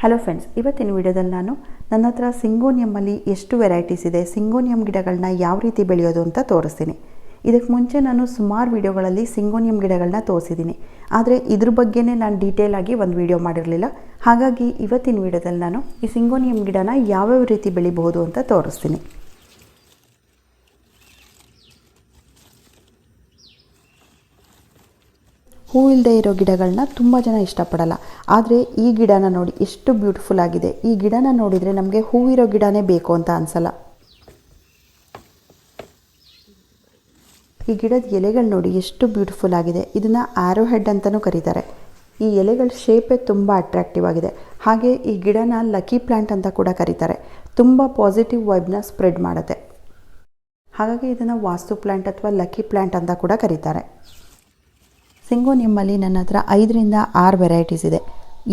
Hello friends ಇವತ್ತಿನ ವಿಡಿಯೋದಲ್ಲಿ ನಾನು ನನ್ನ ಹತ್ರ ಸಿಂಗೋನಿಯಮ್ಮಲ್ಲಿ ಎಷ್ಟು ವೆರೈಟೀಸ್ ಇದೆ, ಸಿಂಗೋನಿಯಂ ಗಿಡಗಳನ್ನ ಯಾವ ರೀತಿ ಬೆಳೆಯೋದು ಅಂತ ತೋರಿಸ್ತೀನಿ. ಇದಕ್ಕೆ ಮುಂಚೆ ನಾನು ಸುಮಾರು ವಿಡಿಯೋಗಳಲ್ಲಿ ಸಿಂಗೋನಿಯಂ ಗಿಡಗಳನ್ನ ತೋರಿಸಿದ್ದೀನಿ. ಆದರೆ ಇದ್ರ ಬಗ್ಗೆನೇ ನಾನು ಡೀಟೇಲ್ ಆಗಿ ಒಂದು ವಿಡಿಯೋ ಮಾಡಿರಲಿಲ್ಲ. ಹಾಗಾಗಿ ಇವತ್ತಿನ ವಿಡಿಯೋದಲ್ಲಿ ನಾನು ಈ ಸಿಂಗೋನಿಯಂ ಗಿಡನ ಯಾವ್ಯಾವ ರೀತಿ ಬೆಳಿಬಹುದು ಅಂತ ತೋರಿಸ್ತೀನಿ. ಹೂ ಇಲ್ಲದೆ ಇರೋ ಗಿಡಗಳನ್ನ ತುಂಬ ಜನ ಇಷ್ಟಪಡಲ್ಲ. ಆದರೆ ಈ ಗಿಡನ ನೋಡಿ ಎಷ್ಟು ಬ್ಯೂಟಿಫುಲ್ ಆಗಿದೆ. ಈ ಗಿಡನ ನೋಡಿದರೆ ನಮಗೆ ಹೂವಿರೋ ಗಿಡನೇ ಬೇಕು ಅಂತ ಅನಿಸಲ್ಲ. ಈ ಗಿಡದ ಎಲೆಗಳು ನೋಡಿ ಎಷ್ಟು ಬ್ಯೂಟಿಫುಲ್ ಆಗಿದೆ. ಇದನ್ನು ಆರೋ ಹೆಡ್ ಅಂತಲೂ ಕರೀತಾರೆ. ಈ ಎಲೆಗಳ ಶೇಪೇ ತುಂಬ ಅಟ್ರಾಕ್ಟಿವ್ ಆಗಿದೆ. ಹಾಗೆ ಈ ಗಿಡನ ಲಕ್ಕಿ ಪ್ಲ್ಯಾಂಟ್ ಅಂತ ಕೂಡ ಕರೀತಾರೆ. ತುಂಬ ಪಾಸಿಟಿವ್ ವೈಬ್ನ ಸ್ಪ್ರೆಡ್ ಮಾಡುತ್ತೆ. ಹಾಗಾಗಿ ಇದನ್ನು ವಾಸ್ತು ಪ್ಲ್ಯಾಂಟ್ ಅಥವಾ ಲಕ್ಕಿ ಪ್ಲ್ಯಾಂಟ್ ಅಂತ ಕೂಡ ಕರೀತಾರೆ. ಸಿಂಗೋನಿಯಮ್ಮಲ್ಲಿ ನನ್ನ ಹತ್ರ ಐದರಿಂದ ಆರು ವೆರೈಟೀಸ್ ಇದೆ.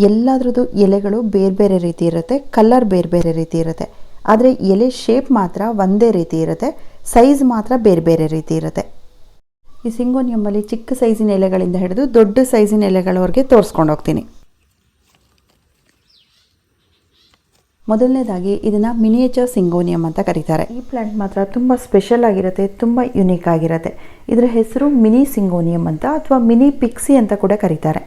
ಎಲ್ಲದ್ರದ್ದು ಎಲೆಗಳು ಬೇರೆ ಬೇರೆ ರೀತಿ ಇರುತ್ತೆ ಕಲರ್ ಬೇರೆ ಬೇರೆ ರೀತಿ ಇರುತ್ತೆ. ಆದರೆ ಎಲೆ ಶೇಪ್ ಮಾತ್ರ ಒಂದೇ ರೀತಿ ಇರುತ್ತೆ ಸೈಜ್ ಮಾತ್ರ ಬೇರೆ ಬೇರೆ ರೀತಿ ಇರುತ್ತೆ. ಈ ಸಿಂಗೋನಿಯಮ್ಮಲ್ಲಿ ಚಿಕ್ಕ ಸೈಜಿನ ಎಲೆಗಳಿಂದ ಹಿಡಿದು ದೊಡ್ಡ ಸೈಜಿನ ಎಲೆಗಳವರೆಗೆ ತೋರಿಸ್ಕೊಂಡು ಹೋಗ್ತೀನಿ. ಮೊದಲನೇದಾಗಿ ಇದನ್ನು ಮಿನಿಯೇಚರ್ ಸಿಂಗೋನಿಯಂ ಅಂತ ಕರೀತಾರೆ. ಈ ಪ್ಲಾಂಟ್ ಮಾತ್ರ ತುಂಬ ಸ್ಪೆಷಲ್ ಆಗಿರುತ್ತೆ, ತುಂಬ ಯುನೀಕ್ ಆಗಿರುತ್ತೆ. ಇದರ ಹೆಸರು ಮಿನಿ ಸಿಂಗೋನಿಯಂ ಅಂತ ಅಥವಾ ಮಿನಿ ಪಿಕ್ಸಿ ಅಂತ ಕೂಡ ಕರೀತಾರೆ.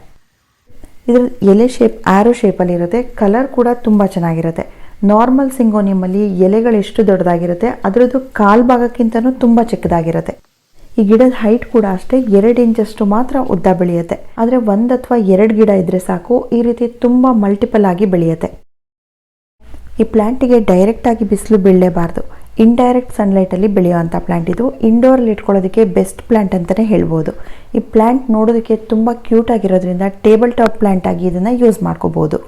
ಇದರ ಎಲೆ ಶೇಪ್ ಆರೋ ಶೇಪಲ್ಲಿ ಇರುತ್ತೆ ಕಲರ್ ಕೂಡ ತುಂಬ ಚೆನ್ನಾಗಿರುತ್ತೆ. ನಾರ್ಮಲ್ ಸಿಂಗೋನಿಯಮಲ್ಲಿ ಎಲೆಗಳು ಎಷ್ಟು ದೊಡ್ಡದಾಗಿರುತ್ತೆ, ಅದರದ್ದು ಕಾಲು ಭಾಗಕ್ಕಿಂತನೂ ತುಂಬ ಚಿಕ್ಕದಾಗಿರುತ್ತೆ. ಈ ಗಿಡದ ಹೈಟ್ ಕೂಡ ಅಷ್ಟೇ, ಎರಡು ಇಂಚಷ್ಟು ಮಾತ್ರ ಉದ್ದ ಬೆಳೆಯುತ್ತೆ. ಆದರೆ ಒಂದು ಅಥವಾ ಎರಡು ಗಿಡ ಇದ್ರೆ ಸಾಕು, ಈ ರೀತಿ ತುಂಬ ಮಲ್ಟಿಪಲ್ ಆಗಿ ಬೆಳೆಯುತ್ತೆ. ಈ ಪ್ಲ್ಯಾಂಟಿಗೆ ಡೈರೆಕ್ಟಾಗಿ ಬಿಸಿಲು ಬೀಳಲೇಬಾರ್ದು. ಇಂಡೈರೆಕ್ಟ್ ಸನ್ಲೈಟಲ್ಲಿ ಬೆಳೆಯುವಂಥ ಪ್ಲ್ಯಾಂಟ್ ಇದು. ಇಂಡೋರಲ್ಲಿ ಇಟ್ಕೊಳ್ಳೋದಕ್ಕೆ ಬೆಸ್ಟ್ ಪ್ಲ್ಯಾಂಟ್ ಅಂತಲೇ ಹೇಳ್ಬೋದು. ಈ ಪ್ಲ್ಯಾಂಟ್ ನೋಡೋದಕ್ಕೆ ತುಂಬ ಕ್ಯೂಟ್ ಆಗಿರೋದ್ರಿಂದ ಟೇಬಲ್ ಟಾಪ್ ಪ್ಲ್ಯಾಂಟ್ ಆಗಿ ಇದನ್ನು ಯೂಸ್ ಮಾಡ್ಕೋಬೋದು.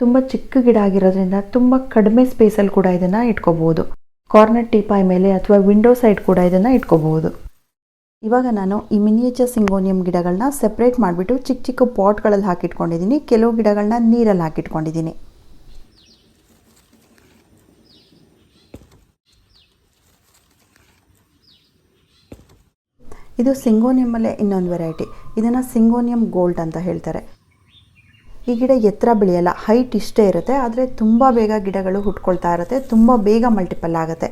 ತುಂಬ ಚಿಕ್ಕ ಗಿಡ ಆಗಿರೋದ್ರಿಂದ ತುಂಬ ಕಡಿಮೆ ಸ್ಪೇಸಲ್ಲಿ ಕೂಡ ಇದನ್ನು ಇಟ್ಕೋಬೋದು. ಕಾರ್ನರ್ ಟೀಪಾಯ್ ಮೇಲೆ ಅಥವಾ ವಿಂಡೋ ಸೈಡ್ ಕೂಡ ಇದನ್ನು ಇಟ್ಕೋಬಹುದು ಇವಾಗ ನಾನು ಈ ಮಿನಿಯೇಚರ್ ಸಿಂಗೋನಿಯಂ ಗಿಡಗಳನ್ನ ಸೆಪ್ರೇಟ್ ಮಾಡಿಬಿಟ್ಟು ಚಿಕ್ಕ ಚಿಕ್ಕ ಪಾಟ್ಗಳಲ್ಲಿ ಹಾಕಿಟ್ಕೊಂಡಿದ್ದೀನಿ ಕೆಲವು ಗಿಡಗಳನ್ನ ನೀರಲ್ಲಿ ಹಾಕಿಟ್ಕೊಂಡಿದ್ದೀನಿ ಇದು ಸಿಂಗೋನಿಯಮ್ಮಲ್ಲೇ ಇನ್ನೊಂದು ವೆರೈಟಿ ಇದನ್ನು ಸಿಂಗೋನಿಯಂ ಗೋಲ್ಡ್ ಅಂತ ಹೇಳ್ತಾರೆ. ಈ ಗಿಡ ಎತ್ತರ ಬೆಳೆಯಲ್ಲ ಹೈಟ್ ಇಷ್ಟೇ ಇರುತ್ತೆ, ಆದರೆ ತುಂಬ ಬೇಗ ಗಿಡಗಳು ಹುಟ್ಕೊಳ್ತಾ ಇರುತ್ತೆ, ತುಂಬ ಬೇಗ ಮಲ್ಟಿಪಲ್ ಆಗುತ್ತೆ.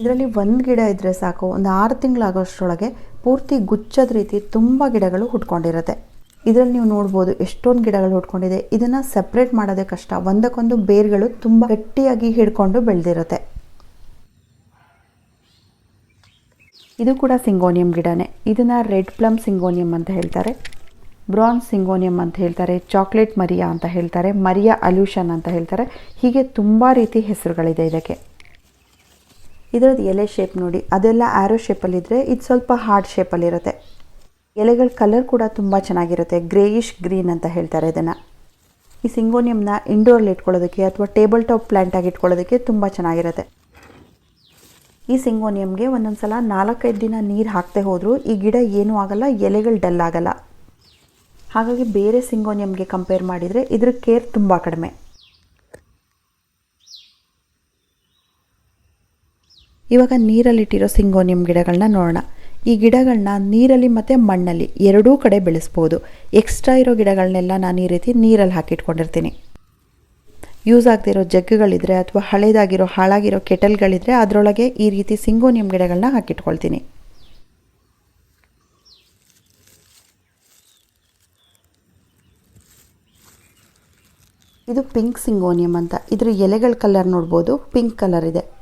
ಇದರಲ್ಲಿ ಒಂದು ಗಿಡ ಇದ್ದರೆ ಸಾಕು, ಒಂದು ಆರು ತಿಂಗಳಾಗೋಷ್ಟರೊಳಗೆ ಪೂರ್ತಿ ಗುಚ್ಚದ ರೀತಿ ತುಂಬ ಗಿಡಗಳು ಹುಟ್ಕೊಂಡಿರುತ್ತೆ. ಇದರಲ್ಲಿ ನೀವು ನೋಡ್ಬೋದು ಎಷ್ಟೊಂದು ಗಿಡಗಳು ಹುಟ್ಕೊಂಡಿದೆ. ಇದನ್ನು ಸಪ್ರೇಟ್ ಮಾಡೋದೇ ಕಷ್ಟ. ಒಂದಕ್ಕೊಂದು ಬೇರ್ಗಳು ತುಂಬ ಗಟ್ಟಿಯಾಗಿ ಹಿಡ್ಕೊಂಡು ಬೆಳೆದಿರುತ್ತೆ. ಇದು ಕೂಡ ಸಿಂಗೋನಿಯಂ ಗಿಡನೇ. ಇದನ್ನು ರೆಡ್ ಪ್ಲಮ್ ಸಿಂಗೋನಿಯಂ ಅಂತ ಹೇಳ್ತಾರೆ. ಬ್ರಾನ್ಸ್ ಸಿಂಗೋನಿಯಂ ಅಂತ ಹೇಳ್ತಾರೆ. ಚಾಕ್ಲೇಟ್ ಮರಿಯಾ ಅಂತ ಹೇಳ್ತಾರೆ. ಮರಿಯಾ ಅಲ್ಯೂಷನ್ ಅಂತ ಹೇಳ್ತಾರೆ. ಹೀಗೆ ತುಂಬ ರೀತಿ ಹೆಸರುಗಳಿದೆ ಇದಕ್ಕೆ. ಇದರದ್ದು ಎಲೆ ಶೇಪ್ ನೋಡಿ. ಅದೆಲ್ಲ ಆ್ಯರೋ ಶೇಪಲ್ಲಿದ್ದರೆ ಇದು ಸ್ವಲ್ಪ ಹಾರ್ಡ್ ಶೇಪಲ್ಲಿರುತ್ತೆ ಎಲೆಗಳ ಕಲರ್ ಕೂಡ ತುಂಬ ಚೆನ್ನಾಗಿರುತ್ತೆ. ಗ್ರೇಯಿಶ್ ಗ್ರೀನ್ ಅಂತ ಹೇಳ್ತಾರೆ ಇದನ್ನು. ಈ ಸಿಂಗೋನಿಯಂನ ಇಂಡೋರಲ್ಲಿ ಇಟ್ಕೊಳ್ಳೋದಕ್ಕೆ ಅಥವಾ ಟೇಬಲ್ ಟಾಪ್ ಪ್ಲ್ಯಾಂಟಾಗಿ ಇಟ್ಕೊಳ್ಳೋದಕ್ಕೆ ತುಂಬ ಚೆನ್ನಾಗಿರುತ್ತೆ. ಈ ಸಿಂಗೋನಿಯಂಗೆ ಒಂದೊಂದು ಸಲ ನಾಲ್ಕೈದು ದಿನ ನೀರು ಹಾಕ್ತೇ ಹೋದರೂ, ಈ ಗಿಡ ಏನೂ ಆಗಲ್ಲ, ಎಲೆಗಳು ಡಲ್ ಆಗಲ್ಲ. ಹಾಗಾಗಿ ಬೇರೆ ಸಿಂಗೋನಿಯಮ್ಗೆ ಕಂಪೇರ್ ಮಾಡಿದರೆ ಇದ್ರ ಕೇರ್ ತುಂಬ ಕಡಿಮೆ. ಇವಾಗ ನೀರಲ್ಲಿಟ್ಟಿರೋ ಸಿಂಗೋನಿಯಂ ಗಿಡಗಳನ್ನ ನೋಡೋಣ. ಈ ಗಿಡಗಳನ್ನ ನೀರಲ್ಲಿ ಮತ್ತು ಮಣ್ಣಲ್ಲಿ ಎರಡೂ ಕಡೆ ಬೆಳೆಸ್ಬೋದು. ಎಕ್ಸ್ಟ್ರಾ ಇರೋ ಗಿಡಗಳನ್ನೆಲ್ಲ ನಾನು ಈ ರೀತಿ ನೀರಲ್ಲಿ ಹಾಕಿಟ್ಕೊಂಡಿರ್ತೀನಿ. ಯೂಸ್ ಆಗದಿರೋ ಜಗ್ಗುಗಳಿದ್ರೆ ಅಥವಾ ಹಳೇದಾಗಿರೋ, ಹಾಳಾಗಿರೋ ಕೆಟಲ್ಗಳಿದ್ರೆ ಅದರೊಳಗೆ ಈ ರೀತಿ ಸಿಂಗೋನಿಯಂ ಗಿಡಗಳನ್ನ ಹಾಕಿಟ್ಕೊಳ್ತೀನಿ. ಇದು ಪಿಂಕ್ ಸಿಂಗೋನಿಯಂ ಅಂತ. ಇದ್ರ ಎಲೆಗಳ ಕಲರ್ ನೋಡ್ಬೋದು. ಪಿಂಕ್ ಕಲರ್ ಇದೆ.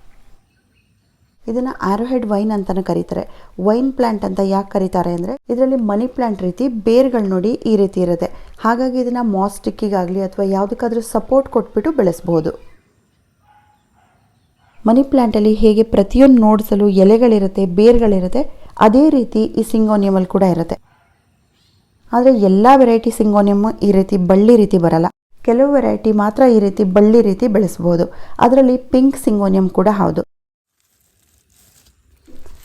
ಇದನ್ನು ಆರೋಹೆಡ್ ವೈನ್ ಅಂತಾನೂ ಕರೀತಾರೆ. ವೈನ್ ಪ್ಲಾಂಟ್ ಅಂತ ಯಾಕೆ ಕರೀತಾರೆ ಅಂದರೆ, ಇದರಲ್ಲಿ ಮನಿ ಪ್ಲಾಂಟ್ ರೀತಿ ಬೇರ್ಗಳು ನೋಡಿ ಈ ರೀತಿ ಇರುತ್ತೆ. ಹಾಗಾಗಿ ಇದನ್ನು ಮಾಸ್ಟಿಕ್ಕಿಗಾಗಲಿ ಅಥವಾ ಯಾವುದಕ್ಕಾದ್ರೂ ಸಪೋರ್ಟ್ ಕೊಟ್ಬಿಟ್ಟು ಬೆಳೆಸ್ಬೋದು. ಮನಿ ಪ್ಲಾಂಟಲ್ಲಿ ಹೇಗೆ ಪ್ರತಿಯೊಂದು ನೋಡ್ಸಲು ಎಲೆಗಳಿರುತ್ತೆ, ಬೇರ್ಗಳಿರುತ್ತೆ, ಅದೇ ರೀತಿ ಈ ಸಿಂಗೋನಿಯಮಲ್ಲಿ ಕೂಡ ಇರುತ್ತೆ. ಆದರೆ ಎಲ್ಲ ವೆರೈಟಿ ಸಿಂಗೋನಿಯಮ್ ಈ ರೀತಿ ಬಳ್ಳಿ ರೀತಿ ಬರಲ್ಲ. ಕೆಲವು ವೆರೈಟಿ ಮಾತ್ರ ಈ ರೀತಿ ಬಳ್ಳಿ ರೀತಿ ಬೆಳೆಸ್ಬೋದು. ಅದರಲ್ಲಿ ಪಿಂಕ್ ಸಿಂಗೋನಿಯಂ ಕೂಡ ಹೌದು.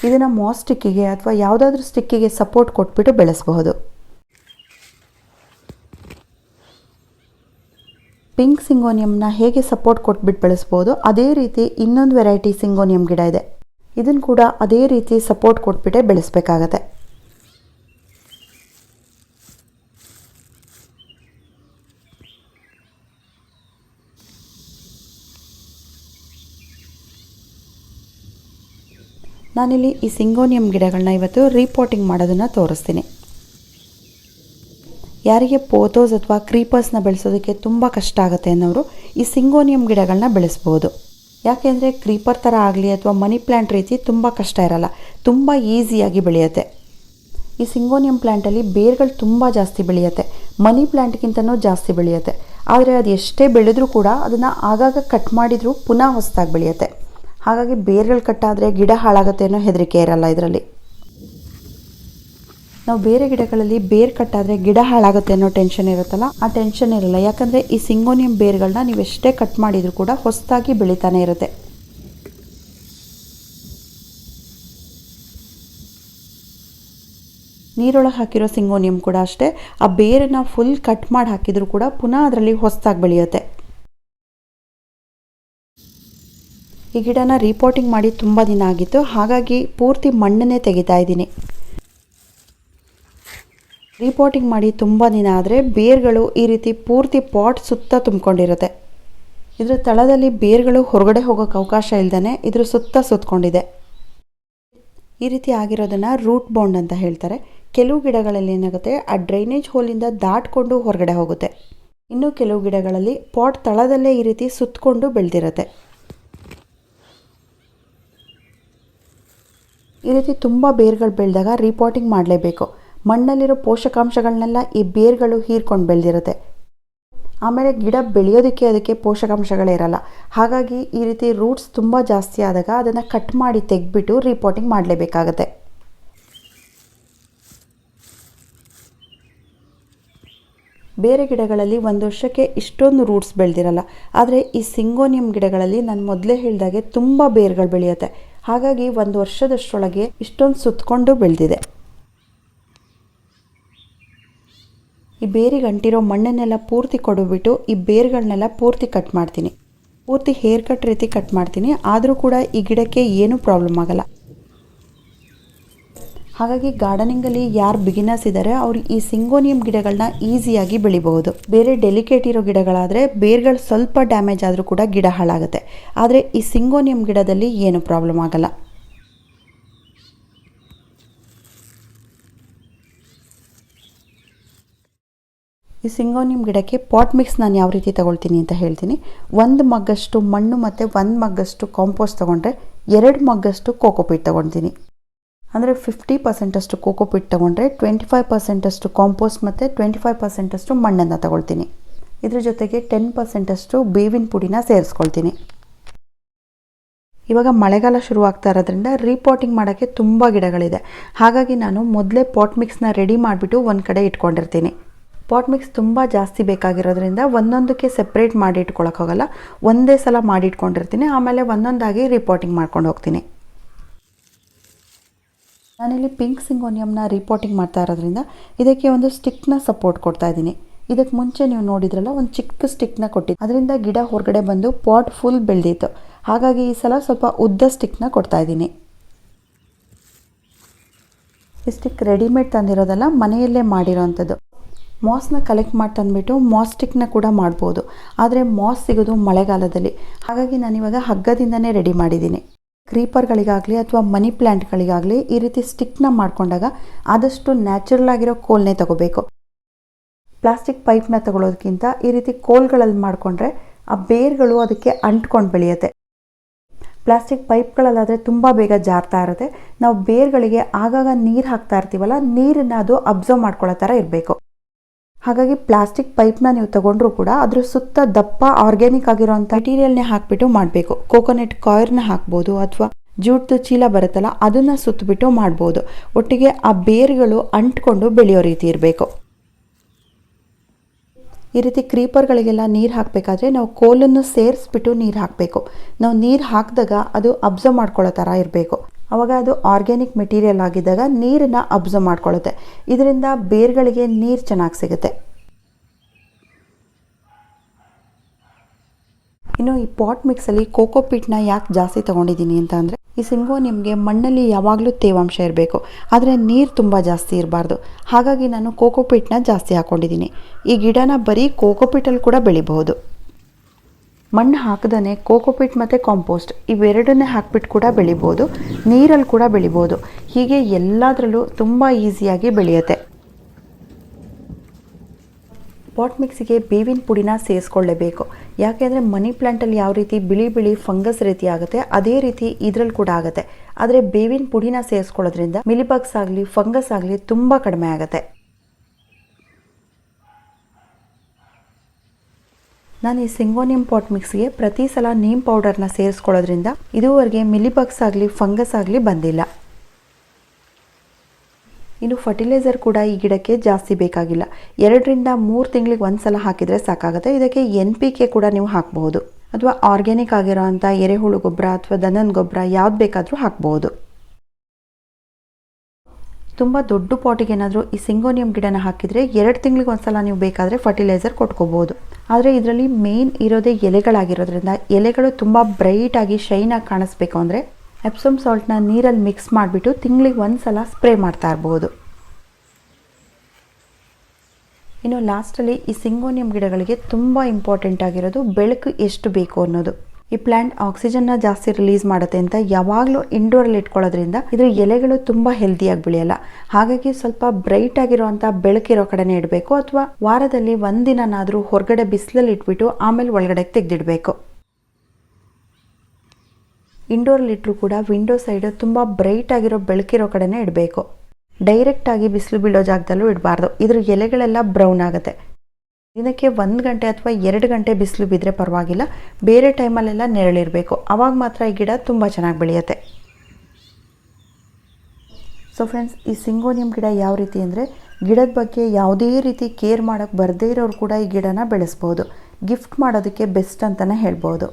ಇದನ್ನು ಮಾಸ್ಟಿಕ್ಕಿಗೆ ಅಥವಾ ಯಾವುದಾದ್ರೂ ಸ್ಟಿಕ್ಕಿಗೆ ಸಪೋರ್ಟ್ ಕೊಟ್ಬಿಟ್ಟು ಬೆಳೆಸಬಹುದು. ಪಿಂಕ್ ಸಿಂಗೋನಿಯಂನ ಹೇಗೆ ಸಪೋರ್ಟ್ ಕೊಟ್ಬಿಟ್ಟು ಬೆಳೆಸ್ಬೋದು ಅದೇ ರೀತಿ ಇನ್ನೊಂದು ವೆರೈಟಿ ಸಿಂಗೋನಿಯಂ ಗಿಡ ಇದೆ. ಇದನ್ನು ಕೂಡ ಅದೇ ರೀತಿ ಸಪೋರ್ಟ್ ಕೊಟ್ಬಿಟ್ಟೆ ಬೆಳೆಸಬೇಕಾಗತ್ತೆ. ನಾನಿಲ್ಲಿ ಈ ಸಿಂಗೋನಿಯಂ ಗಿಡಗಳನ್ನ ಇವತ್ತು ರೀಪೋಟಿಂಗ್ ಮಾಡೋದನ್ನು ತೋರಿಸ್ತೀನಿ. ಯಾರಿಗೆ ಪೋತೋಸ್ ಅಥವಾ ಕ್ರೀಪರ್ಸ್ನ ಬೆಳೆಸೋದಕ್ಕೆ ತುಂಬ ಕಷ್ಟ ಆಗುತ್ತೆ ಅನ್ನೋರು ಈ ಸಿಂಗೋನಿಯಂ ಗಿಡಗಳನ್ನ ಬೆಳೆಸ್ಬೋದು. ಯಾಕೆಂದರೆ ಕ್ರೀಪರ್ ಥರ ಆಗಲಿ ಅಥವಾ ಮನಿ ಪ್ಲ್ಯಾಂಟ್ ರೀತಿ ತುಂಬ ಕಷ್ಟ ಇರಲ್ಲ, ತುಂಬ ಈಸಿಯಾಗಿ ಬೆಳೆಯುತ್ತೆ. ಈ ಸಿಂಗೋನಿಯಂ ಪ್ಲ್ಯಾಂಟಲ್ಲಿ ಬೇರ್ಗಳು ತುಂಬ ಜಾಸ್ತಿ ಬೆಳೆಯುತ್ತೆ, ಮನಿ ಪ್ಲ್ಯಾಂಟ್ಗಿಂತನೂ ಜಾಸ್ತಿ ಬೆಳೆಯುತ್ತೆ. ಆದರೆ ಅದು ಎಷ್ಟೇ ಬೆಳೆದರೂ ಕೂಡ ಅದನ್ನು ಆಗಾಗ ಕಟ್ ಮಾಡಿದರೂ ಪುನಃ ಹೊಸದಾಗಿ ಬೆಳೆಯುತ್ತೆ. ಹಾಗಾಗಿ ಬೇರ್ಗಳು ಕಟ್ಟಾದರೆ ಗಿಡ ಹಾಳಾಗುತ್ತೆ ಅನ್ನೋ ಹೆದರಿಕೆ ಇರಲ್ಲ ಇದರಲ್ಲಿ. ನಾವು ಬೇರೆ ಗಿಡಗಳಲ್ಲಿ ಬೇರ್ ಕಟ್ಟಾದರೆ ಗಿಡ ಹಾಳಾಗುತ್ತೆ ಅನ್ನೋ ಟೆನ್ಷನ್ ಇರುತ್ತಲ್ಲ, ಆ ಟೆನ್ಷನ್ ಇರಲ್ಲ. ಯಾಕಂದರೆ ಈ ಸಿಂಗೋನಿಯಂ ಬೇರ್ಗಳನ್ನ ನೀವು ಎಷ್ಟೇ ಕಟ್ ಮಾಡಿದರೂ ಕೂಡ ಹೊಸದಾಗಿ ಬೆಳೀತಾನೆ ಇರುತ್ತೆ. ನೀರೊಳಗೆ ಹಾಕಿರೋ ಸಿಂಗೋನಿಯಂ ಕೂಡ ಅಷ್ಟೇ, ಆ ಬೇರನ್ನು ಫುಲ್ ಕಟ್ ಮಾಡಿ ಹಾಕಿದರೂ ಕೂಡ ಪುನಃ ಅದರಲ್ಲಿ ಹೊಸದಾಗಿ ಬೆಳೆಯುತ್ತೆ. ಈ ಗಿಡನ ರೀಪೋರ್ಟಿಂಗ್ ಮಾಡಿ ತುಂಬ ದಿನ ಆಗಿತ್ತು. ಹಾಗಾಗಿ ಪೂರ್ತಿ ಮಣ್ಣನ್ನೇ ತೆಗಿತಾ ಇದ್ದೀನಿ. ರೀಪೋರ್ಟಿಂಗ್ ಮಾಡಿ ತುಂಬ ದಿನ ಆದರೆ ಬೇರ್ಗಳು ಈ ರೀತಿ ಪೂರ್ತಿ ಪಾಟ್ ಸುತ್ತ ತುಂಬಿಕೊಂಡಿರುತ್ತೆ. ಇದರ ತಳದಲ್ಲಿ ಬೇರ್ಗಳು ಹೊರಗಡೆ ಹೋಗೋಕ್ಕೆ ಅವಕಾಶ ಇಲ್ದೇ ಇದ್ರ ಸುತ್ತ ಸುತ್ತಕೊಂಡಿದೆ ಈ ರೀತಿ ಆಗಿರೋದನ್ನು ರೂಟ್ ಬೌಂಡ್ ಅಂತ ಹೇಳ್ತಾರೆ. ಕೆಲವು ಗಿಡಗಳಲ್ಲಿ ಏನಾಗುತ್ತೆ? ಆ ಡ್ರೈನೇಜ್ ಹೋಲಿಂದ ದಾಟ್ಕೊಂಡು ಹೊರಗಡೆ ಹೋಗುತ್ತೆ. ಇನ್ನು ಕೆಲವು ಗಿಡಗಳಲ್ಲಿ ಪಾಟ್ ತಳದಲ್ಲೇ ಈ ರೀತಿ ಸುತ್ತಕೊಂಡು ಬೆಳೆದಿರುತ್ತೆ. ಈ ರೀತಿ ತುಂಬ ಬೇರುಗಳು ಬೆಳೆದಾಗ ರೀಪಾಟಿಂಗ್ ಮಾಡಲೇಬೇಕು. ಮಣ್ಣಲ್ಲಿರೋ ಪೋಷಕಾಂಶಗಳನ್ನೆಲ್ಲ ಈ ಬೇರುಗಳು ಹೀರ್ಕೊಂಡು ಬೆಳೆದಿರುತ್ತೆ. ಆಮೇಲೆ ಗಿಡ ಬೆಳೆಯೋದಕ್ಕೆ ಅದಕ್ಕೆ ಪೋಷಕಾಂಶಗಳೇ ಇರಲ್ಲ. ಹಾಗಾಗಿ ಈ ರೀತಿ ರೂಟ್ಸ್ ತುಂಬ ಜಾಸ್ತಿ ಆದಾಗ ಅದನ್ನು ಕಟ್ ಮಾಡಿ ತೆಗೆದ್ಬಿಟ್ಟು ರೀಪಾಟಿಂಗ್ ಮಾಡಲೇಬೇಕಾಗತ್ತೆ. ಬೇರೆ ಗಿಡಗಳಲ್ಲಿ ಒಂದು ವರ್ಷಕ್ಕೆ ಇಷ್ಟೊಂದು ರೂಟ್ಸ್ ಬೆಳೆದಿರಲ್ಲ. ಆದರೆ ಈ ಸಿಂಗೋನಿಯಂ ಗಿಡಗಳಲ್ಲಿ ನಾನು ಮೊದಲೇ ಹೇಳಿದಾಗೆ ತುಂಬ ಬೇರುಗಳು ಬೆಳೆಯುತ್ತೆ. ಹಾಗಾಗಿ ಒಂದು ವರ್ಷದಷ್ಟರೊಳಗೆ ಇಷ್ಟೊಂದು ಸುತ್ತಕೊಂಡು ಬೆಳೆದಿದೆ. ಈ ಬೇರಿಗೆ ಅಂಟಿರೋ ಮಣ್ಣನ್ನೆಲ್ಲ ಪೂರ್ತಿ ಕೊಡಿಬಿಟ್ಟು ಈ ಬೇರುಗಳನ್ನೆಲ್ಲ ಪೂರ್ತಿ ಕಟ್ ಮಾಡ್ತೀನಿ. ಪೂರ್ತಿ ಹೇರ್ ಕಟ್ ರೀತಿ ಕಟ್ ಮಾಡ್ತೀನಿ. ಆದರೂ ಕೂಡ ಈ ಗಿಡಕ್ಕೆ ಏನೂ ಪ್ರಾಬ್ಲಮ್ ಆಗಲ್ಲ. ಹಾಗಾಗಿ ಗಾರ್ಡನಿಂಗಲ್ಲಿ ಯಾರು ಬಿಗಿನರ್ಸ್ ಇದ್ದಾರೆ ಅವರು ಈ ಸಿಂಗೋನಿಯಂ ಗಿಡಗಳನ್ನ ಈಸಿಯಾಗಿ ಬೆಳಿಬಹುದು. ಬೇರೆ ಡೆಲಿಕೇಟ್ ಇರೋ ಗಿಡಗಳಾದರೆ ಬೇರ್ಗಳು ಸ್ವಲ್ಪ ಡ್ಯಾಮೇಜ್ ಆದರೂ ಕೂಡ ಗಿಡ ಹಾಳಾಗುತ್ತೆ. ಆದರೆ ಈ ಸಿಂಗೋನಿಯಂ ಗಿಡದಲ್ಲಿ ಏನು ಪ್ರಾಬ್ಲಮ್ ಆಗಲ್ಲ. ಈ ಸಿಂಗೋನಿಯಂ ಗಿಡಕ್ಕೆ ಪಾಟ್ ಮಿಕ್ಸ್ ನಾನು ಯಾವ ರೀತಿ ತಗೊಳ್ತೀನಿ ಅಂತ ಹೇಳ್ತೀನಿ. ಒಂದು ಮಗ್ಗಷ್ಟು ಮಣ್ಣು ಮತ್ತು ಒಂದು ಮಗ್ಗಷ್ಟು ಕಾಂಪೋಸ್ಟ್ ತೊಗೊಂಡ್ರೆ ಎರಡು ಮಗ್ಗಷ್ಟು ಕೋಕೋಪೀಟ್ ತೊಗೊಳ್ತೀನಿ ಅಂದರೆ ಫಿಫ್ಟಿ ಪರ್ಸೆಂಟಷ್ಟು ಕೋಕೋಪಿಟ್ ತೊಗೊಂಡ್ರೆ ಟ್ವೆಂಟಿ ಫೈವ್ ಪರ್ಸೆಂಟಷ್ಟು ಕಾಂಪೋಸ್ಟ್ ಮತ್ತು ಟ್ವೆಂಟಿ ಫೈವ್ ಪರ್ಸೆಂಟಷ್ಟು ಮಣ್ಣನ್ನು ತಗೊಳ್ತೀನಿ. ಇದ್ರ ಜೊತೆಗೆ ಟೆನ್ ಪರ್ಸೆಂಟಷ್ಟು ಬೇವಿನ ಪುಡಿನ ಸೇರಿಸ್ಕೊಳ್ತೀನಿ. ಇವಾಗ ಮಳೆಗಾಲ ಶುರುವಾಗ್ತಾ ಇರೋದ್ರಿಂದ ರೀಪಾಟಿಂಗ್ ಮಾಡೋಕ್ಕೆ ತುಂಬ ಗಿಡಗಳಿದೆ. ಹಾಗಾಗಿ ನಾನು ಮೊದಲೇ ಪಾಟ್ ಮಿಕ್ಸ್ನ ರೆಡಿ ಮಾಡಿಬಿಟ್ಟು ಒಂದು ಕಡೆ ಇಟ್ಕೊಂಡಿರ್ತೀನಿ. ಪಾಟ್ ಮಿಕ್ಸ್ ತುಂಬ ಜಾಸ್ತಿ ಬೇಕಾಗಿರೋದ್ರಿಂದ ಒಂದೊಂದಕ್ಕೆ ಸೆಪ್ರೇಟ್ ಮಾಡಿ ಇಟ್ಕೊಳಕ್ಕೆ ಹೋಗಲ್ಲ ಒಂದೇ ಸಲ ಮಾಡಿ ಇಟ್ಕೊಂಡಿರ್ತೀನಿ. ಆಮೇಲೆ ಒಂದೊಂದಾಗಿ ರಿಪೋರ್ಟಿಂಗ್ ಮಾಡ್ಕೊಂಡು ಹೋಗ್ತೀನಿ. ನಾನಿಲ್ಲಿ ಪಿಂಕ್ ಸಿಂಗೋನಿಯಮ್ನ ರಿಪೋರ್ಟಿಂಗ್ ಮಾಡ್ತಾ ಇರೋದ್ರಿಂದ ಇದಕ್ಕೆ ಒಂದು ಸ್ಟಿಕ್ನ ಸಪೋರ್ಟ್ ಕೊಡ್ತಾ ಇದ್ದೀನಿ. ಇದಕ್ಕೆ ಮುಂಚೆ ನೀವು ನೋಡಿದ್ರಲ್ಲ, ಒಂದು ಚಿಕ್ಕ ಸ್ಟಿಕ್ನ ಕೊಟ್ಟಿದ್ದೆ. ಅದರಿಂದ ಗಿಡ ಹೊರಗಡೆ ಬಂದು ಪಾಟ್ ಫುಲ್ ಬೆಳೆದಿತ್ತು. ಹಾಗಾಗಿ ಈ ಸಲ ಸ್ವಲ್ಪ ಉದ್ದ ಸ್ಟಿಕ್ನ ಕೊಡ್ತಾ ಇದ್ದೀನಿ. ಈ ಸ್ಟಿಕ್ ರೆಡಿಮೇಡ್ ತಂದಿರೋದಲ್ಲ ಮನೆಯಲ್ಲೇ ಮಾಡಿರೋವಂಥದ್ದು ಮಾಸ್ನ ಕಲೆಕ್ಟ್ ಮಾಡಿ ತಂದುಬಿಟ್ಟು ಮಾಸ್ ಸ್ಟಿಕ್ನ ಕೂಡ ಮಾಡ್ಬೋದು. ಆದರೆ ಮಾಸ್ ಸಿಗೋದು ಮಳೆಗಾಲದಲ್ಲಿ. ಹಾಗಾಗಿ ನಾನಿವಾಗ ಹಗ್ಗದಿಂದನೇ ರೆಡಿ ಮಾಡಿದ್ದೀನಿ. ಕ್ರೀಪರ್ಗಳಿಗಾಗಲಿ ಅಥವಾ ಮನಿ ಪ್ಲ್ಯಾಂಟ್ಗಳಿಗಾಗಲಿ ಈ ರೀತಿ ಸ್ಟಿಕ್ನ ಮಾಡಿಕೊಂಡಾಗ ಆದಷ್ಟು ನ್ಯಾಚುರಲ್ ಆಗಿರೋ ಕೋಲ್ನೇ ತಗೋಬೇಕು. ಪ್ಲಾಸ್ಟಿಕ್ ಪೈಪ್ನ ತಗೊಳ್ಳೋದಕ್ಕಿಂತ ಈ ರೀತಿ ಕೋಲ್ಗಳಲ್ಲಿ ಮಾಡಿಕೊಂಡ್ರೆ ಆ ಬೇರ್ಗಳು ಅದಕ್ಕೆ ಅಂಟ್ಕೊಂಡು ಬೆಳೆಯುತ್ತೆ. ಪ್ಲಾಸ್ಟಿಕ್ ಪೈಪ್ಗಳಲ್ಲಾದರೆ ತುಂಬ ಬೇಗ ಜಾರ್ತಾ ಇರುತ್ತೆ. ನಾವು ಬೇರ್ಗಳಿಗೆ ಆಗಾಗ ನೀರು ಹಾಕ್ತಾ ಇರ್ತೀವಲ್ಲ, ನೀರನ್ನು ಅದು ಅಬ್ಸರ್ವ್ ಮಾಡ್ಕೊಳ್ಳೋ ಥರ ಇರಬೇಕು. ಹಾಗಾಗಿ ಪ್ಲಾಸ್ಟಿಕ್ ಪೈಪ್ನ ನೀವು ತಗೊಂಡ್ರು ಕೂಡ ಅದ್ರ ಸುತ್ತ ದಪ್ಪ ಆರ್ಗ್ಯಾನಿಕ್ ಆಗಿರೋಂಥ ಮೆಟೀರಿಯಲ್ನೇ ಹಾಕ್ಬಿಟ್ಟು ಮಾಡಬೇಕು. ಕೋಕೋನಟ್ ಕಾಯರ್ನ ಹಾಕ್ಬೋದು ಅಥವಾ ಜೂಟ್ದು ಚೀಲ ಬರುತ್ತಲ್ಲ, ಅದನ್ನು ಸುತ್ತಬಿಟ್ಟು ಮಾಡ್ಬೋದು. ಒಟ್ಟಿಗೆ ಆ ಬೇರುಗಳು ಅಂಟ್ಕೊಂಡು ಬೆಳೆಯೋ ರೀತಿ ಇರಬೇಕು. ಈ ರೀತಿ ಕ್ರೀಪರ್ಗಳಿಗೆಲ್ಲ ನೀರು ಹಾಕಬೇಕಾದ್ರೆ ನಾವು ಕೋಲನ್ನು ಸೇರಿಸ್ಬಿಟ್ಟು ನೀರು ಹಾಕಬೇಕು. ನಾವು ನೀರು ಹಾಕಿದಾಗ ಅದು ಅಬ್ಸರ್ವ್ ಮಾಡ್ಕೊಳ್ಳೋ ಥರ ಇರಬೇಕು. ಅವಾಗ ಅದು ಆರ್ಗ್ಯಾನಿಕ್ ಮೆಟೀರಿಯಲ್ ಆಗಿದ್ದಾಗ ನೀರನ್ನು ಅಬ್ಸರ್ವ್ ಮಾಡ್ಕೊಳ್ಳುತ್ತೆ. ಇದರಿಂದ ಬೇರ್ಗಳಿಗೆ ನೀರು ಚೆನ್ನಾಗಿ ಸಿಗುತ್ತೆ. ಇನ್ನು ಈ ಪಾಟ್ ಮಿಕ್ಸಲ್ಲಿ ಕೋಕೋಪೀಟ್ನ ಯಾಕೆ ಜಾಸ್ತಿ ತೊಗೊಂಡಿದ್ದೀನಿ ಅಂತ ಅಂದರೆ, ಈ ಸಿಂಗೋ ನಿಮಗೆ ಮಣ್ಣಲ್ಲಿ ಯಾವಾಗಲೂ ತೇವಾಂಶ ಇರಬೇಕು, ಆದರೆ ನೀರು ತುಂಬ ಜಾಸ್ತಿ ಇರಬಾರ್ದು. ಹಾಗಾಗಿ ನಾನು ಕೋಕೋಪೀಟ್ನ ಜಾಸ್ತಿ ಹಾಕ್ಕೊಂಡಿದ್ದೀನಿ ಈ ಗಿಡನ ಬರೀ ಕೋಕೋಪೀಟಲ್ಲಿ ಕೂಡ ಬೆಳಿಬಹುದು. ಮಣ್ಣು ಹಾಕದೇ ಕೋಕೋಪಿಟ್ ಮತ್ತು ಕಾಂಪೋಸ್ಟ್ ಇವೆರಡನ್ನೇ ಹಾಕ್ಬಿಟ್ಟು ಕೂಡ ಬೆಳಿಬೋದು, ನೀರಲ್ಲಿ ಕೂಡ ಬೆಳಿಬೋದು. ಹೀಗೆ ಎಲ್ಲದರಲ್ಲೂ ತುಂಬ ಈಸಿಯಾಗಿ ಬೆಳೆಯುತ್ತೆ. ಪಾಟ್ ಮಿಕ್ಸಿಗೆ ಬೇವಿನ ಪುಡಿನ ಸೇರಿಸ್ಕೊಳ್ಳೇಬೇಕು. ಯಾಕೆಂದರೆ ಮನಿ ಪ್ಲ್ಯಾಂಟಲ್ಲಿ ಯಾವ ರೀತಿ ಬಿಳಿ ಬಿಳಿ ಫಂಗಸ್ ರೀತಿ ಆಗುತ್ತೆ, ಅದೇ ರೀತಿ ಇದರಲ್ಲಿ ಕೂಡ ಆಗುತ್ತೆ. ಆದರೆ ಬೇವಿನ ಪುಡಿನ ಸೇರಿಸ್ಕೊಳ್ಳೋದ್ರಿಂದ ಮಿಲಿಬಗ್ಸ್ ಆಗಲಿ, ಫಂಗಸ್ ಆಗಲಿ ತುಂಬ ಕಡಿಮೆ ಆಗುತ್ತೆ. ನಾನು ಈ ಸಿಂಗೋನಿಯಂ ಪಾಟ್ ಮಿಕ್ಸ್ಗೆ ಪ್ರತಿ ಸಲ ನೀಮ್ ಪೌಡರ್ನ ಸೇರಿಸ್ಕೊಳ್ಳೋದ್ರಿಂದ ಇದುವರೆಗೆ ಮಿಲಿಬಗ್ಸ್ ಆಗಲಿ, ಫಂಗಸ್ ಆಗಲಿ ಬಂದಿಲ್ಲ. ಇನ್ನು ಫರ್ಟಿಲೈಸರ್ ಕೂಡ ಈ ಗಿಡಕ್ಕೆ ಜಾಸ್ತಿ ಬೇಕಾಗಿಲ್ಲ. ಎರಡರಿಂದ ಮೂರು ತಿಂಗಳಿಗೆ ಒಂದು ಸಲ ಹಾಕಿದರೆ ಸಾಕಾಗುತ್ತೆ. ಇದಕ್ಕೆ ಎನ್ ಪಿ ಕೆ ಕೂಡ ನೀವು ಹಾಕಬಹುದು. ಅಥವಾ ಆರ್ಗ್ಯಾನಿಕ್ ಆಗಿರೋ ಅಂಥ ಎರೆಹುಳು ಗೊಬ್ಬರ ಅಥವಾ ದನದ ಗೊಬ್ಬರ ಯಾವ್ದು ಬೇಕಾದರೂ ಹಾಕ್ಬೋದು ತುಂಬ ದೊಡ್ಡ ಪಾಟಿಗೆ ಏನಾದರೂ ಈ ಸಿಂಗೋನಿಯಂ ಗಿಡನ ಹಾಕಿದರೆ ಎರಡು ತಿಂಗಳಿಗೆ ಒಂದು ಸಲ ನೀವು ಬೇಕಾದರೆ ಫರ್ಟಿಲೈಸರ್ ಕೊಟ್ಕೋಬೋದು ಆದರೆ ಇದರಲ್ಲಿ ಮೇನ್ ಇರೋದೇ ಎಲೆಗಳಾಗಿರೋದ್ರಿಂದ ಎಲೆಗಳು ತುಂಬ ಬ್ರೈಟಾಗಿ ಶೈನಾಗಿ ಕಾಣಿಸ್ಬೇಕು ಅಂದರೆ ಎಪ್ಸಮ್ ಸಾಲ್ಟ್ನ ನೀರಲ್ಲಿ ಮಿಕ್ಸ್ ಮಾಡಿಬಿಟ್ಟು ತಿಂಗಳಿಗೆ ಒಂದು ಸಲ ಸ್ಪ್ರೇ ಮಾಡ್ತಾ ಇರ್ಬೋದು. ಇನ್ನು ಲಾಸ್ಟಲ್ಲಿ ಈ ಸಿಂಗೋನಿಯಂ ಗಿಡಗಳಿಗೆ ತುಂಬ ಇಂಪಾರ್ಟೆಂಟ್ ಆಗಿರೋದು ಬೆಳಕು ಎಷ್ಟು ಬೇಕು ಅನ್ನೋದು. ಈ ಪ್ಲಾಂಟ್ ಆಕ್ಸಿಜನ್ನ ಜಾಸ್ತಿ ರಿಲೀಸ್ ಮಾಡುತ್ತೆ ಅಂತ ಯಾವಾಗಲೂ ಇಂಡೋರಲ್ಲಿ ಇಟ್ಕೊಳ್ಳೋದ್ರಿಂದ ಇದ್ರ ಎಲೆಗಳು ತುಂಬ ಹೆಲ್ದಿಯಾಗಿ ಬೆಳೆಯಲ್ಲ. ಹಾಗಾಗಿ ಸ್ವಲ್ಪ ಬ್ರೈಟ್ ಆಗಿರುವಂತಹ ಬೆಳಕಿರೋ ಕಡೆನೆ ಇಡಬೇಕು ಅಥವಾ ವಾರದಲ್ಲಿ ಒಂದಿನನಾದರೂ ಹೊರಗಡೆ ಬಿಸಿಲಲ್ಲಿ ಇಟ್ಬಿಟ್ಟು ಆಮೇಲೆ ಒಳಗಡೆ ತೆಗೆದಿಡಬೇಕು. ಇಂಡೋರಲ್ಲಿ ಇಟ್ಟರು ಕೂಡ ವಿಂಡೋ ಸೈಡ್ ತುಂಬ ಬ್ರೈಟ್ ಆಗಿರೋ ಬೆಳಕಿರೋ ಕಡೆನೇ ಇಡಬೇಕು. ಡೈರೆಕ್ಟಾಗಿ ಬಿಸಿಲು ಬೀಳೋ ಜಾಗದಲ್ಲೂ ಇಡಬಾರ್ದು. ಇದ್ರ ಎಲೆಗಳೆಲ್ಲ ಬ್ರೌನ್ ಆಗುತ್ತೆ. ದಿನಕ್ಕೆ ಒಂದು ಗಂಟೆ ಅಥವಾ ಎರಡು ಗಂಟೆ ಬಿಸಿಲು ಬಿದ್ದರೆ ಪರವಾಗಿಲ್ಲ. ಬೇರೆ ಟೈಮಲ್ಲೆಲ್ಲ ನೆರಳಿರಬೇಕು. ಆವಾಗ ಮಾತ್ರ ಈ ಗಿಡ ತುಂಬ ಚೆನ್ನಾಗಿ ಬೆಳೆಯುತ್ತೆ. ಸೊ ಫ್ರೆಂಡ್ಸ್ ಈ ಸಿಂಗೋನಿಯಂ ಗಿಡ ಯಾವ ರೀತಿ ಅಂದರೆ ಗಿಡದ ಬಗ್ಗೆ ಯಾವುದೇ ರೀತಿ ಕೇರ್ ಮಾಡೋಕ್ಕೆ ಬರದೇ ಇರೋರು ಕೂಡ ಈ ಗಿಡನ ಬೆಳೆಸ್ಬೋದು. ಗಿಫ್ಟ್ ಮಾಡೋದಕ್ಕೆ ಬೆಸ್ಟ್ ಅಂತಲೇ ಹೇಳ್ಬೋದು.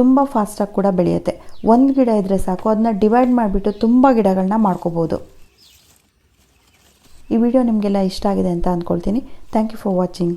ತುಂಬ ಫಾಸ್ಟಾಗಿ ಕೂಡ ಬೆಳೆಯುತ್ತೆ. ಒಂದು ಗಿಡ ಇದ್ದರೆ ಸಾಕು ಅದನ್ನ ಡಿವೈಡ್ ಮಾಡಿಬಿಟ್ಟು ತುಂಬ ಗಿಡಗಳನ್ನ ಮಾಡ್ಕೋಬೋದು. ಈ ವಿಡಿಯೋ ನಿಮಗೆಲ್ಲ ಇಷ್ಟ ಆಗಿದೆ ಅಂತ ಅಂದ್ಕೊಳ್ತೀನಿ ಥ್ಯಾಂಕ್ ಯು ಫಾರ್ ವಾಚಿಂಗ್